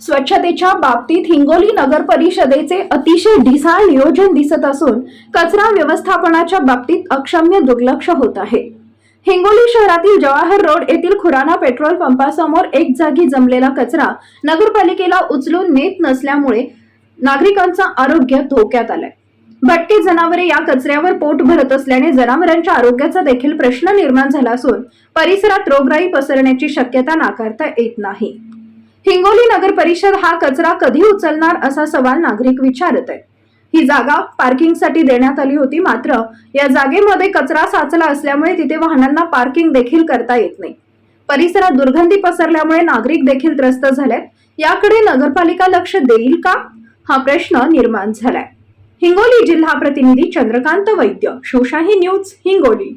स्वच्छतेच्या बाबतीत हिंगोली नगर परिषदेचे अतिशय ढिसाळ नियोजन दिसत असून कचरा व्यवस्थापनाच्या बाबतीत अक्षम्य दुर्लक्ष होत आहे. हिंगोली शहरातील जवाहर रोड येथील खुराना पेट्रोल पंपासमोर एक जागी जमलेला कचरा नगरपालिकेला उचलून नेत नसल्यामुळे नागरिकांचं आरोग्य धोक्यात आलंय. भटकी जनावरे या कचऱ्यावर पोट भरत असल्याने जनावरांच्या आरोग्याचा देखील प्रश्न निर्माण झाला असून परिसरात रोगराई पसरण्याची शक्यता नाकारता येत नाही. हिंगोली नगर परिषद हा कचरा कधी उचलणार असा सवाल नागरिक विचारत आहेत ही जागा पार्किंगसाठी देण्यात आली होती मात्र या जागेमध्ये कचरा साचला असल्यामुळे तिथे वाहनांना पार्किंग देखील करता येत नाही. परिसरात दुर्गंधी पसरल्यामुळे नागरिक देखील त्रस्त झालेत. याकडे नगरपालिका लक्ष देईल का? हा प्रश्न निर्माण झालाय. हिंगोली जिल्हा प्रतिनिधी चंद्रकांत वैद्य शिवशाही न्यूज हिंगोली.